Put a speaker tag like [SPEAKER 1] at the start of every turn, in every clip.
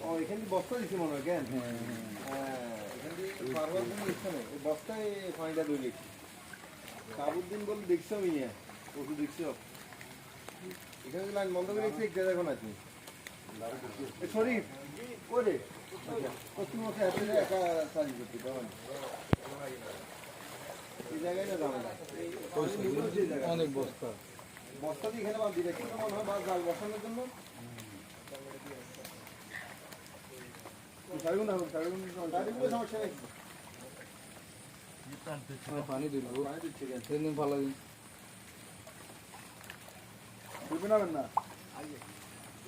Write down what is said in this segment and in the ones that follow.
[SPEAKER 1] ও এখানে বস্তা দিছি মনে হয় কেন? হ্যাঁ এখান দিয়ে পারবার কোনো ইচ্ছা নেই ওই বস্তায় পানিটা দই লিখছি সাবুদ্দিন বলে দেখছ আমি ইয়ে ওষুধ দেখছ এখানে লাইন বন্ধ করে রেখেছি একটা দেখো না তুমি শরীফ
[SPEAKER 2] অনেক বস্তা
[SPEAKER 1] বস্তা দিয়ে এখানে বাদ দিলে কিন্তু মনে হয় বা জাল বসানোর জন্য
[SPEAKER 2] হ্যাঁ, পানি দিল তিন দিন
[SPEAKER 1] না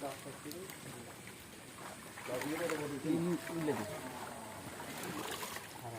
[SPEAKER 1] ডাক্তার